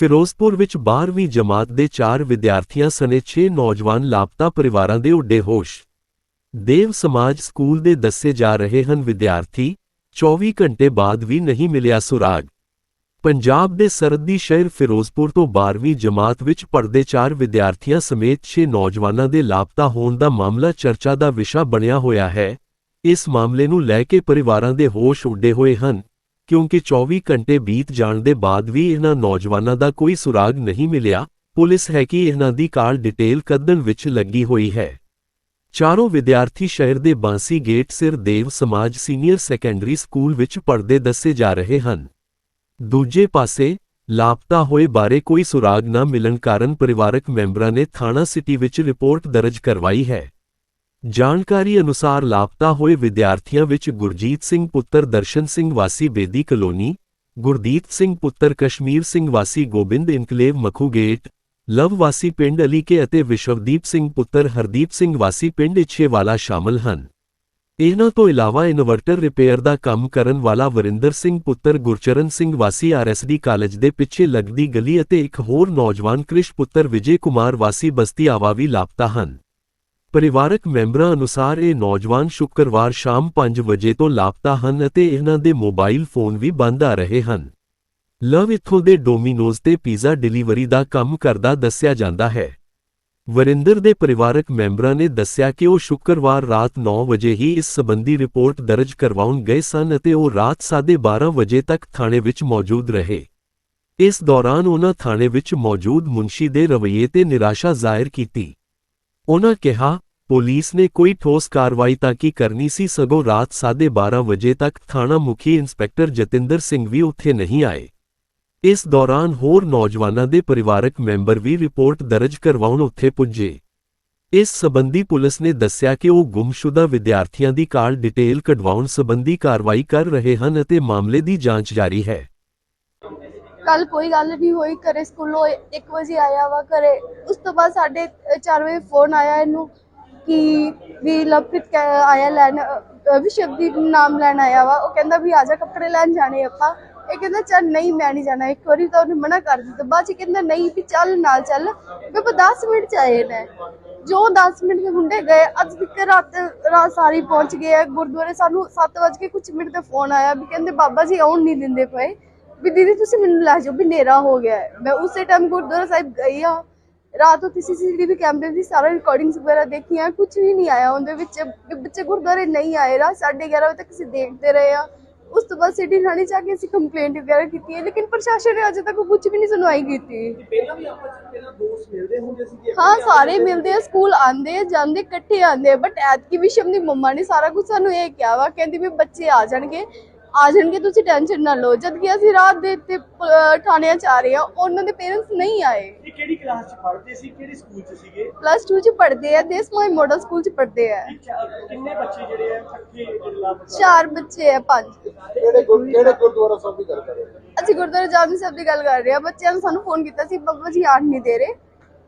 ਫਿਰੋਜ਼ਪੁਰ ਵਿੱਚ 12ਵੀਂ ਜਮਾਤ ਦੇ 4 ਵਿਦਿਆਰਥੀਆਂ ਸਣੇ 6 ਨੌਜਵਾਨ ਲਾਪਤਾ ਪਰਿਵਾਰਾਂ ਦੇ ਉੱਡੇ ਹੋਸ਼। ਦੇਵ ਸਮਾਜ ਸਕੂਲ ਦੇ ਦੱਸੇ ਜਾ ਰਹੇ ਹਨ ਵਿਦਿਆਰਥੀ 24 ਘੰਟੇ ਬਾਅਦ ਵੀ ਨਹੀਂ ਮਿਲਿਆ ਸੁਰਾਗ। ਪੰਜਾਬ ਦੇ ਸਰਦੀ ਸ਼ਹਿਰ ਫਿਰੋਜ਼ਪੁਰ ਤੋਂ 12ਵੀਂ ਜਮਾਤ ਵਿੱਚ ਪੜ੍ਹਦੇ 4 ਵਿਦਿਆਰਥੀਆਂ ਸਮੇਤ 6 ਨੌਜਵਾਨਾਂ ਦੇ ਲਾਪਤਾ ਹੋਣ ਦਾ ਮਾਮਲਾ ਚਰਚਾ ਦਾ ਵਿਸ਼ਾ ਬਣਿਆ ਹੋਇਆ ਹੈ। ਇਸ ਮਾਮਲੇ ਨੂੰ ਲੈ ਕੇ ਪਰਿਵਾਰਾਂ ਦੇ ਹੋਸ਼ ਉੱਡੇ ਹੋਏ ਹਨ। ਕਿਉਂਕਿ 24 ਘੰਟੇ ਬੀਤ ਜਾਣ ਦੇ ਬਾਅਦ ਵੀ ਇਹਨਾਂ ਨੌਜਵਾਨਾਂ ਦਾ ਕੋਈ ਸੁਰਾਗ ਨਹੀਂ ਮਿਲਿਆ, ਪੁਲਿਸ ਹੈ ਕਿ ਇਹਨਾਂ ਦੀ ਕਾਰ ਡਿਟੇਲ ਕੱਢਣ ਵਿੱਚ ਲੱਗੀ ਹੋਈ ਹੈ। ਚਾਰੋਂ ਵਿਦਿਆਰਥੀ ਸ਼ਹਿਰ ਦੇ ਬਾਂਸੀ ਗੇਟ ਸਿਰ ਦੇਵ ਸਮਾਜ ਸੀਨੀਅਰ ਸੈਕੰਡਰੀ ਸਕੂਲ ਵਿੱਚ ਪੜ੍ਹਦੇ ਦੱਸੇ ਜਾ ਰਹੇ ਹਨ। ਦੂਜੇ ਪਾਸੇ, ਲਾਪਤਾ ਹੋਏ ਬਾਰੇ ਕੋਈ ਸੁਰਾਗ ਨਾ ਮਿਲਣ ਕਾਰਨ ਪਰਿਵਾਰਕ ਮੈਂਬਰਾਂ ਨੇ ਥਾਣਾ ਸਿਟੀ ਵਿੱਚ ਰਿਪੋਰਟ ਦਰਜ ਕਰਵਾਈ ਹੈ। ਜਾਣਕਾਰੀ ਅਨੁਸਾਰ ਲਾਪਤਾ ਹੋਏ ਵਿਦਿਆਰਥੀਆਂ ਵਿੱਚ ਗੁਰਜੀਤ ਸਿੰਘ ਪੁੱਤਰ ਦਰਸ਼ਨ ਸਿੰਘ ਵਾਸੀ ਬੇਦੀ ਕਲੋਨੀ, ਗੁਰਦੀਪ ਸਿੰਘ ਪੁੱਤਰ ਕਸ਼ਮੀਰ ਸਿੰਘ ਵਾਸੀ ਗੋਬਿੰਦ ਇਨਕਲੇਵ ਮਖੂਗੇਟ ਲਵ ਵਾਸੀ ਪਿੰਡ ਅਲੀਕੇ ਅਤੇ ਵਿਸ਼ਵਦੀਪ ਸਿੰਘ ਪੁੱਤਰ ਹਰਦੀਪ ਸਿੰਘ ਵਾਸੀ ਪਿੰਡ ਇਛੇਵਾਲਾ ਸ਼ਾਮਲ ਹਨ। ਇਹਨਾਂ ਤੋਂ ਇਲਾਵਾ ਇਨਵਰਟਰ ਰਿਪੇਅਰ ਦਾ ਕੰਮ ਕਰਨ ਵਾਲਾ ਵਰਿੰਦਰ ਸਿੰਘ ਪੁੱਤਰ ਗੁਰਚਰਨ ਸਿੰਘ ਵਾਸੀ ਆਰਐਸਡੀ ਕਾਲਜ ਦੇ ਪਿੱਛੇ ਲੱਗਦੀ ਗਲੀ ਅਤੇ ਇੱਕ ਹੋਰ ਨੌਜਵਾਨ ਕ੍ਰਿਸ਼ ਪੁੱਤਰ ਵਿਜੇ ਕੁਮਾਰ ਵਾਸੀ ਬਸਤੀ ਆਵਾ ਵੀ ਲਾਪਤਾ ਹਨ। ਪਰਿਵਾਰਕ ਮੈਂਬਰਾਂ ਅਨੁਸਾਰ ਇਹ ਨੌਜਵਾਨ ਸ਼ੁੱਕਰਵਾਰ ਸ਼ਾਮ 5 ਵਜੇ ਤੋਂ ਲਾਪਤਾ ਹਨ ਅਤੇ ਇਹਨਾਂ ਦੇ ਮੋਬਾਈਲ ਫੋਨ ਵੀ ਬੰਦ ਆ ਰਹੇ ਹਨ। ਲਵ ਇੱਥੋਂ ਦੇ ਡੋਮਿਨੋਜ਼ ਤੇ ਪੀਜ਼ਾ ਡਿਲੀਵਰੀ ਦਾ ਕੰਮ ਕਰਦਾ ਦੱਸਿਆ ਜਾਂਦਾ ਹੈ। ਵਰਿੰਦਰ ਦੇ ਪਰਿਵਾਰਕ ਮੈਂਬਰਾਂ ਨੇ ਦੱਸਿਆ ਕਿ ਉਹ ਸ਼ੁੱਕਰਵਾਰ ਰਾਤ 9 ਵਜੇ ਹੀ ਇਸ ਸਬੰਧੀ ਰਿਪੋਰਟ ਦਰਜ ਕਰਵਾਉਣ ਗਏ ਸਨ ਅਤੇ ਉਹ ਰਾਤ 12:30 ਵਜੇ ਤੱਕ ਥਾਣੇ ਵਿੱਚ ਮੌਜੂਦ ਰਹੇ। ਇਸ ਦੌਰਾਨ ਉਹਨਾਂ ਥਾਣੇ ਵਿੱਚ ਮੌਜੂਦ ਮੁਨਸ਼ੀ ਦੇ ਰਵੱਈਏ ਤੇ ਨਿਰਾਸ਼ਾ ਜ਼ਾਹਿਰ ਕੀਤੀ। ਉਹਨਾਂ ਕਿਹਾ, ਪੁਲਿਸ ਨੇ ਕੋਈ ਠੋਸ ਕਾਰਵਾਈ ਤਾਂ ਕੀ ਕਰਨੀ ਸੀ? ਸਗੋਂ ਰਾਤ 12:30 ਵਜੇ ਤੱਕ ਥਾਣਾ ਮੁਖੀ ਇੰਸਪੈਕਟਰ ਜਤਿੰਦਰ ਸਿੰਘ ਵੀ ਉੱਥੇ ਨਹੀਂ ਆਏ। ਇਸ ਦੌਰਾਨ ਹੋਰ ਨੌਜਵਾਨਾਂ ਦੇ ਪਰਿਵਾਰਕ ਮੈਂਬਰ ਵੀ ਰਿਪੋਰਟ ਦਰਜ ਕਰਵਾਉਣ ਉੱਥੇ ਪੁੱਜੇ। ਇਸ ਸਬੰਧੀ ਪੁਲਿਸ ਨੇ ਦੱਸਿਆ ਕਿ ਉਹ ਗੁੰਮਸ਼ੁਦਾ ਵਿਦਿਆਰਥੀਆਂ ਦੀ ਕਾਲ ਡਿਟੇਲ ਕਢਵਾਉਣ ਸਬੰਧੀ ਕਾਰਵਾਈ ਕਰ ਰਹੇ ਹਨ ਅਤੇ ਮਾਮਲੇ ਦੀ ਜਾਂਚ ਜਾਰੀ ਹੈ। ਕੱਲ ਕੋਈ ਗੱਲ ਨਹੀਂ ਹੋਈ ਘਰੇ ਸਕੂਲੋਂ 1 ਵਜੇ ਆਇਆ ਵਾ ਘਰੇ। ਉਸ ਤੋਂ ਬਾਅਦ ਸਾਡੇ 4 ਵਜੇ ਫੋਨ ਆਇਆ ਇਹਨੂੰ ਕਿ ਵੀ ਲਵਪ੍ਰੀਤ ਕਹਿ- ਆਇਆ ਲੈਣ ਅ, ਵਿਸ਼ਵਦੀਪ ਨਾਮ ਲੈਣ ਆਇਆ ਵਾ। ਉਹ ਕਹਿੰਦਾ ਵੀ ਆ ਜਾ ਕੱਪੜੇ ਲੈਣ ਜਾਣੇ ਆਪਾਂ। ਇਹ ਕਹਿੰਦਾ ਚੱਲ ਨਹੀਂ ਮੈਂ ਨਹੀਂ ਜਾਣਾ। ਇੱਕ ਵਾਰੀ ਤਾਂ ਉਹਨੇ ਮਨਾ ਕਰ ਦਿੱਤਾ। ਬਾਅਦ ਚ ਕਹਿੰਦਾ ਨਹੀਂ ਵੀ ਚੱਲ ਨਾਲ ਚੱਲ। ਵੀ ਆਪਾਂ 10 ਮਿੰਟ ਚ ਆਏ ਨੇ। ਜੋ 10 ਮਿੰਟ ਦੇ ਮੁੰਡੇ ਗਏ ਅੱਜ ਤੱਕ ਰਾਤ ਰਾਤ ਸਾਰੀ ਪਹੁੰਚ ਗਏ ਆ। ਗੁਰਦੁਆਰੇ ਸਾਨੂੰ 7 ਵਜੇ ਕੁਝ ਮਿੰਟ ਤੇ ਫੋਨ ਆਇਆ ਵੀ ਕਹਿੰਦੇ ਬਾਬਾ ਜੀ ਆਉਣ ਨਹੀਂ ਦਿੰਦੇ ਪਏ। ਵੀ ਦੀਦੀ ਤੁਸੀਂ ਮੈਨੂੰ ਲੈ ਜਾਓ ਵੀ ਹਨੇਰਾ ਹੋ ਗਿਆ ਹੈ। ਮੈਂ ਉਸੇ ਟਾਈਮ ਗੁਰਦੁਆਰਾ ਸਾਹਿਬ ਗਈ ਆ ਰਾਤ ਨੂੰ ਸੀਸੀਟੀਵੀ ਕੈਮਰੇ ਦੀ ਸਾਰਾ ਰਿਕਾਰਡਿੰਗਸ ਵਗੈਰਾ ਦੇਖੀਆਂ ਕੁਝ ਵੀ ਨਹੀਂ ਆਇਆ ਉਹਦੇ ਵਿੱਚ। ਵੀ ਬੱਚੇ ਗੁਰਦੁਆਰੇ ਨਹੀਂ ਆਏ ਰਾਤ 11:30 ਵਜੇ ਤੱਕ ਅਸੀਂ ਦੇਖਦੇ ਰਹੇ ਆ ਉਸ ਤੋਂ ਬਾਅਦ ਸਿਟੀ ਥਾਣੇ ਜਾ ਕੇ ਅਸੀਂ ਕੰਪਲੇਂਟ ਵਗੈਰਾ ਕੀਤੀ ਹੈ ਲੇਕਿਨ ਪ੍ਰਸ਼ਾਸਨ ਨੇ ਅਜੇ ਤੱਕ ਕੁਝ ਵੀ ਨਹੀਂ ਸੁਣਵਾਈ ਕੀਤੀ। ਪਹਿਲਾਂ ਵੀ ਆਪਸ ਵਿੱਚ ਪਹਿਲਾਂ ਦੋਸਤ ਮਿਲਦੇ ਹੁੰਦੇ ਸੀਗੇ? ਹਾਂ ਸਾਰੇ ਮਿਲਦੇ ਆ ਸਕੂਲ ਆਂਦੇ ਆ ਜਾਂਦੇ ਇਕੱਠੇ ਆਂਦੇ ਬਟ ਐਤਕੀ ਵਿਸ਼ਵ ਦੀ ਮੰਮਾ ਨੇ ਸਾਰਾ ਕੁਝ ਸਾਨੂੰ ਇਹ ਕਿਹਾ ਵਾ ਕਹਿੰਦੀ ਵੀ ਬੱਚੇ ਆ ਜਾਣਗੇ। ਆ ਜਾਣਗੇ ਤੁਸੀਂ ਟੈਨਸ਼ਨ ਨਾ ਲਓ। ਜਦ ਕਿ ਅਸੀਂ ਰਾਤ ਦੇ ਤੇ ਥਾਣਿਆਂ ਚ ਆ ਰਹੇ ਆ ਉਹਨਾਂ ਦੇ ਪੇਰੈਂਟਸ ਨਹੀਂ ਆਏ। ਇਹ ਕਿਹੜੀ ਕਲਾਸ 'ਚ ਪੜ੍ਹਦੇ ਸੀ? ਕਿਹੜੇ ਸਕੂਲ 'ਚ ਸੀਗੇ? ਪਲੱਸ 2 ਚ ਪੜ੍ਹਦੇ ਆ ਦੇਸ ਮਾਈ ਮਾਡਲ ਸਕੂਲ ਚ ਪੜ੍ਹਦੇ ਆ। ਕਿੰਨੇ ਬੱਚੇ ਜਿਹੜੇ ਆ? ਇਕੱਠੇ ਚਾਰ ਬੱਚੇ ਆ ਪੰਜ। ਕਿਹੜੇ ਕਿਹੜੇ ਗੁਰਦੁਆਰਾ ਸਾਹਿਬ ਦੀ ਗੱਲ ਕਰ ਰਹੇ ਅਸੀਂ ਗੁਰਦੁਆਰਾ ਜਾਮਨੀ ਸਾਹਿਬ ਦੀ ਗੱਲ ਕਰ ਰਹੇ ਆ ਬੱਚਿਆਂ ਨੇ ਸਾਨੂੰ ਫੋਨ ਕੀਤਾ ਸੀ ਬੱਬਾ ਜੀ ਆਣ ਨਹੀਂ ਦੇ ਰਹੇ।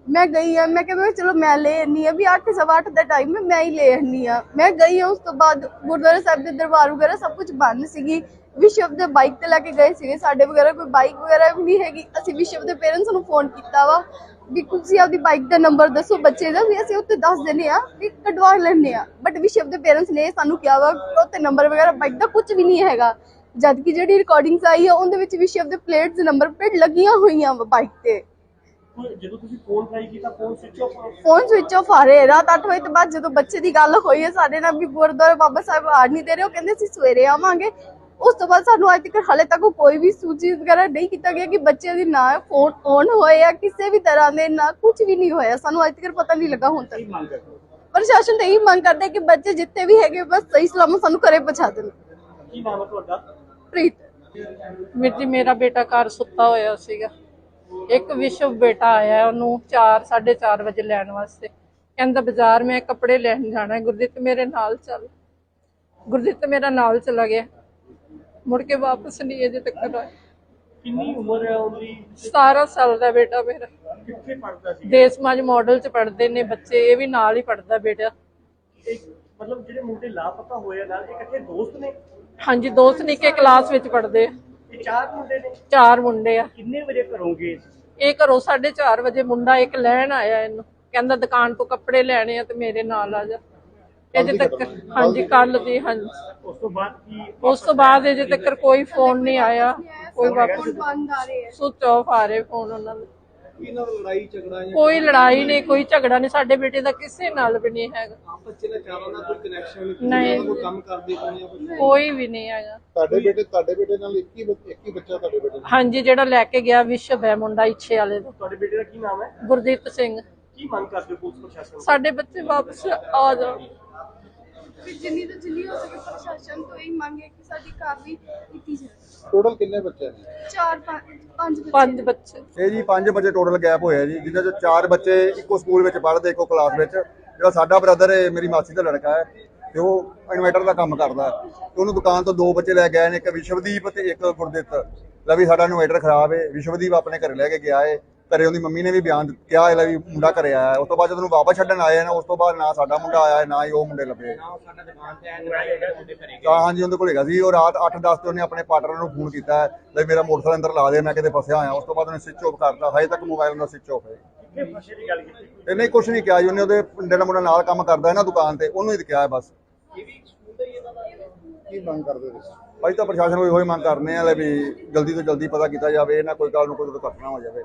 ਮੈਂ ਗਈ ਆ, ਮੈਂ ਕਿਹਾ ਮੈਂ ਚਲੋ ਮੈਂ ਲੈ ਆਨੀ ਆ, ਵੀ 8 ਸਵਾ ਅੱਠ ਦਾ ਟਾਈਮ ਮੈਂ ਹੀ ਲੈ ਆਨੀ ਆ। ਮੈਂ ਗਈ ਆ, ਉਸ ਤੋਂ ਬਾਅਦ ਗੁਰਦੁਆਰਾ ਸਾਹਿਬ ਦੇ ਦਰਬਾਰ ਵਗੈਰਾ ਸਭ ਕੁਝ ਬੰਦ ਸੀਗੀ। ਵਿਸ਼ਵ ਦੇ ਬਾਈਕ ਤੇ ਲੈ ਕੇ ਗਏ ਸੀਗੇ, ਸਾਡੇ ਵਗੈਰਾ ਕੋਈ ਬਾਈਕ ਵਗੈਰਾ ਵੀ ਨਹੀਂ ਹੈਗੀ। ਅਸੀਂ ਵਿਸ਼ਵ ਦੇ ਪੇਰੈਂਟਸ ਨੂੰ ਫੋਨ ਕੀਤਾ ਵਾ, ਵੀ ਤੁਸੀਂ ਆਪਦੀ ਬਾਈਕ ਦਾ ਨੰਬਰ ਦੱਸੋ ਬੱਚੇ ਦਾ, ਵੀ ਅਸੀਂ ਉੱਤੇ ਦੱਸ ਦਿੰਨੇ ਆ, ਵੀ ਕਢਵਾ ਲੈਣੇ ਆ। ਬਟ ਵਿਸ਼ਵ ਦੇ ਪੇਰੈਂਟਸ ਨੇ ਸਾਨੂੰ ਕਿਹਾ ਵਾ ਉੱਤੇ ਨੰਬਰ ਵਗੈਰਾ ਬਾਈਕ ਦਾ ਕੁਝ ਵੀ ਨਹੀਂ ਹੈਗਾ। ਜਦ ਕਿ ਜਿਹੜੀ ਰਿਕਾਰਡਿੰਗਸ ਆਈ ਆ, ਉਹਦੇ ਵਿੱਚ ਵਿਸ਼ਵ ਦੇ ਪਲੇਟਸ ਨੰਬਰ ਪਲੇਟ ਲੱਗੀਆਂ ਹੋਈਆਂ ਵਾ ਬਾਈਕ ਤੇ। ਜਦੋਂ ਤੁਸੀਂ ਫੋਨ ਟਰਾਈ ਕੀਤਾ phone switch off phone switch off ਆ ਰਹੇ ਰਾਤ 8 ਵਜੇ ਤੋਂ ਬਾਅਦ ਜਦੋਂ ਬੱਚੇ ਦੀ ਗੱਲ ਹੋਈ ਹੈ ਸਾਡੇ ਨਾਲ ਵੀ ਗੁਰਦੁਆਰਾ ਬਾਬਾ ਸਾਹਿਬ ਆ ਨਹੀਂ ਦੇ ਰਹੇ ਉਹ ਕਹਿੰਦੇ ਅਸੀਂ ਸਵੇਰੇ ਆਵਾਂਗੇ। ਉਸ ਤੋਂ ਬਾਅਦ ਸਾਨੂੰ ਅੱਜ ਤੱਕ ਹਾਲੇ ਤੱਕ ਕੋਈ ਵੀ ਸੂਚਿਤ ਵਗੈਰਾ ਨਹੀਂ ਕੀਤਾ ਗਿਆ ਕਿ ਬੱਚੇ ਦੀ ਨਾ ਫੋਨ ਔਨ ਹੋਏ ਆ ਕਿਸੇ ਵੀ ਤਰ੍ਹਾਂ ਦੇ ਨਾ ਕੁਝ ਵੀ ਨਹੀਂ ਹੋਇਆ। ਸਾਨੂੰ ਅੱਜ ਤੱਕ ਪਤਾ ਨਹੀਂ ਲੱਗਾ ਹੁਣ ਤੱਕ? ਪ੍ਰਸ਼ਾਸਨ ਤੇ ਇਹੀ ਮੰਗ ਕਰਦਾ ਹੈ ਕਿ ਬੱਚੇ ਜਿੱਥੇ ਵੀ ਹੈਗੇ ਬਸ ਸਹੀ ਸਲਾਮਤ ਸਾਨੂੰ ਘਰੇ ਪਹੁੰਚਾ ਦੇਣ। ਕੀ ਨਾਮ ਹੈ ਤੁਹਾਡਾ? ਪ੍ਰੀਤ। ਜੀ ਮੇਰਾ ਬੇਟਾ ਘਰ ਸੁੱਤਾ ਹੋਇਆ ਸੀਗਾ। ਇੱਕ ਵਿਸ਼ਵ ਬੇਟਾ ਆਇਆ ਉਹਨੂੰ 4 4:30 ਵਜੇ ਲੈਣ ਵਾਸਤੇ। ਕਹਿੰਦਾ ਬਾਜ਼ਾਰ ਮੈਂ ਕੱਪੜੇ ਲੈਣ ਜਾਣਾ ਹੈ। ਗੁਰਦੀਪ ਮੇਰੇ ਨਾਲ ਚੱਲ। ਗੁਰਦੀਪ ਮੇਰਾ ਨਾਲ ਚਲਾ ਗਿਆ। ਮੁੜ ਕੇ ਵਾਪਸ ਨਹੀਂ ਅਜੇ ਤੱਕ ਆਇਆ। ਕਿੰਨੀ ਉਮਰ ਹੈ ਉਹਦੀ? 17 ਸਾਲ ਦਾ ਬੇਟਾ ਮੇਰਾ। ਕਿੱਥੇ ਪੜ੍ਹਦਾ ਸੀ? ਦੇਸ ਸਮਾਜ ਮਾਡਲ ਚ ਪੜ੍ਹਦੇ ਨੇ ਬੱਚੇ ਇਹ ਵੀ ਨਾਲ ਹੀ ਪੜ੍ਹਦਾ ਬੇਟਾ। ਮਤਲਬ ਜਿਹੜੇ ਮੁੰਡੇ ਲਾਪਤਾ ਹੋਏ ਨਾਲ ਇਕੱਠੇ ਦੋਸਤ ਨੇ? ਹਾਂਜੀ ਦੋਸਤ ਨਿੱਕੇ ਕਲਾਸ ਵਿੱਚ ਪੜ੍ਹਦੇ ਆ। ਚਾਰ ਮੁੰਡੇ ਨੇ? ਚਾਰ ਮੁੰਡੇ ਆ। ਕਿੰਨੇ ਵਜੇ ਘਰੋਂ ਗਏ? ਇਹ ਘਰੋਂ 4:30 ਵਜੇ ਮੁੰਡਾ ਇੱਕ ਲੈਣ ਆਇਆ ਇਹਨੂੰ। ਕਹਿੰਦਾ ਦੁਕਾਨ ਤੋਂ ਕੱਪੜੇ ਲੈਣੇ ਆ ਤੇ ਮੇਰੇ ਨਾਲ ਆ ਜਾ। ਅਜੇ ਤੱਕ ਹਾਂਜੀ ਕੱਲ ਦੀ ਹਾਂਜੀ। ਉਸ ਤੋਂ ਬਾਅਦ ਕੀ ਉਸ ਤੋਂ ਬਾਅਦ ਅਜੇ ਤੱਕ ਕੋਈ ਫੋਨ ਨਹੀਂ ਆਇਆ। ਕੋਈ ਵਾਪਸ ਫੋਨ ਬੰਦ ਆ ਰਹੇ ਹੈ ਸੁਚ ਆਫ ਆ ਰਹੇ ਫੋਨ ਉਹਨਾਂ ਦੇ। ਇਹਨਾਂ ਦਾ ਲੜਾਈ ਝਗੜਾ ਜਾਂ ਕੋਈ ਲੜਾਈ ਨਹੀਂ ਕੋਈ ਝਗੜਾ ਨਹੀਂ ਸਾਡੇ ਬੇਟੇ ਦਾ ਕਿਸੇ ਨਾਲ ਵੀ ਨਹੀਂ ਹੈਗਾ। ਆਪਸ ਚ ਚਾਰਾਂ ਦਾ ਕੋਈ ਕਨੈਕਸ਼ਨ ਨਹੀਂ ਕੋਈ ਕੰਮ ਕਰਦੇ ਕੋਈ ਜਾਂ ਕੁਛ? ਕੋਈ ਵੀ ਨਹੀਂ ਹੈਗਾ। ਤੁਹਾਡੇ ਬੇਟੇ ਤੁਹਾਡੇ ਬੇਟੇ ਨਾਲ ਇੱਕ ਹੀ ਬੱਚ- ਇੱਕ ਹੀ ਬੱਚਾ ਤੁਹਾਡੇ ਬੇਟੇ ਨਾਲ? ਹਾਂਜੀ ਜਿਹੜਾ ਲੈ ਕੇ ਗਿਆ ਵਿਸ਼ਵ ਹੈ ਮੁੰਡਾ ਇੱਛੇ ਵਾਲੇ ਦਾ। ਤੁਹਾਡੇ ਬੇਟੇ ਦਾ ਕੀ ਨਾਮ ਹੈ? ਗੁਰਦੀਪ ਸਿੰਘ। ਕੀ ਮੰਗ ਕਰਦੇ ਹੋ ਪੁਲਿਸ ਪ੍ਰਸ਼ਾਸਨ ਤੋਂ? ਸਾਡੇ ਬੱਚੇ ਵਾਪਸ ਆ ਜਾਣ ਵੀ ਜਿੰਨੀ ਤੋਂ ਜਿੰਨੀ ਹੋ ਸਕੇ ਪ੍ਰਸ਼ਾਸਨ ਤੋਂ ਇਹ ਮੰਗੇ ਕਿ ਸਾਡੀ ਕਾਰਵਾਈ ਕੀਤੀ ਜਾਵੇ। ਟੋਟਲ ਕਿੰਨੇ ਬੱਚੇ ਨੇ? ਚਾਰ ਪੰਜ ਪੰਜ ਬੱਚੇ। ਪੰਜ ਬੱਚੇ। ਇਹ ਜੀ ਪੰਜ ਬੱਚੇ ਟੋਟਲ ਗੈਪ ਹੋਇਆ ਜੀ ਜਿਨ੍ਹਾਂ ਚੋਂ ਚਾਰ ਬੱਚੇ ਇੱਕੋ ਸਕੂਲ ਵਿੱਚ ਪੜ੍ਹਦੇ ਇੱਕੋ ਕਲਾਸ ਵਿੱਚ। ਜਿਹੜਾ ਸਾਡਾ ਬ੍ਰਦਰ ਹੈ ਮੇਰੀ ਮਾਸੀ ਦਾ ਲੜਕਾ ਹੈ ਤੇ ਉਹ ਇਨਵਰਟਰ ਦਾ ਕੰਮ ਕਰਦਾ। ਹੈ। ਤੇ ਉਹਨੂੰ ਦੁਕਾਨ ਤੋਂ ਦੋ ਬੱਚੇ ਲੈ ਕੇ ਆਏ ਨੇ ਇੱਕ ਵਿਸ਼ਵਦੀਪ ਤੇ ਇੱਕ ਗੁਰਦਿੱਤ। ਲੈ ਵੀ ਸਾਡਾ ਇਨਵਰਟਰ ਖਰਾਬ ਹੈ ਵਿਸ਼ਵਦੀਪ ਆਪਣੇ ਘਰੇ ਲੈ ਕੇ ਗਿਆ ਹੈ ਘਰੇ ਉਹਦੀ ਮੰਮੀ ਨੇ ਵੀ ਬਿਆਨ ਦਿੱ- ਕਿਹਾ ਹੈ ਲੈ ਵੀ ਮੁੰਡਾ ਘਰੇ ਆਇਆ। ਹੈ। ਉਸ ਤੋਂ ਬਾਅਦ ਜਦੋਂ ਉਹਨੂੰ ਵਾਪਸ ਛੱਡਣ ਆਏ ਨੇ ਉਸ ਤੋਂ ਬਾਅਦ ਨਾ ਸਾਡਾ ਮੁੰਡਾ ਆਇਆ ਹੈ, ਨਾ ਹੀ ਉਹ ਮੁੰਡੇ ਲੱਭੇ। ਤਾਂ ਹਾਂਜੀ ਉਹਦੇ ਕੋਲ ਹੈਗਾ ਸੀ। ਉਹ ਰਾਤ 8:10 ਤੇ ਉਹਨੇ ਆਪਣੇ ਪਾਰਟਨਰ ਨੂੰ ਫੋਨ ਕੀਤਾ ਹੈ ਲੈ ਮੇਰਾ ਮੋਟਰਸਾਈਕਲ ਅੰਦਰ ਲਾ ਦੇ ਮੈਂ ਕਿਤੇ ਫਸਿਆ ਹੋਇਆ। ਉਸ ਤੋਂ ਬਾਅਦ ਉਹਨੇ ਸਵਿਚ ਆਫ ਕਰਤਾ। ਹਜੇ ਤੱਕ ਮੋਬਾਈਲ ਦਾ ਸਵਿਚ ਆਫ ਹੈ। ਕਿੱਥੇ ਫਸੇ ਦੀ ਗੱਲ ਕੀਤੀ? ਇਹਨੇ ਕੁਝ ਨਹੀਂ ਕਿਹਾ ਜੀ। ਉਹਨੇ ਉਹਦੇ ਮੁੰਡੇ ਦਾ ਮੁੰਡਾ ਨਾਲ ਕੰਮ ਕਰਦਾ ਹੈ ਨਾ ਦੁਕਾਨ ਤੇ ਉਹਨੂੰ ਹੀ ਕਿਹਾ ਹੈ ਬਸ। ਕੀ ਮੰਗ ਕਰਦੇ ਤੁਸੀਂ? ਅਸੀਂ ਤਾਂ ਪ੍ਰਸ਼ਾਸਨ ਨੂੰ ਇਹੋ ਹੀ ਮੰਗ ਕਰਨੇ ਆ ਲੈ ਵੀ ਜਲਦੀ ਤੋਂ ਜਲਦੀ ਪਤਾ ਕੀਤਾ ਜਾਵੇ ਇਹਨਾਂ ਕੋਈ ਕੱਲ ਨੂੰ ਕੋਈ ਦੁਰਘਟਨਾ ਹੋ ਜਾਵੇ।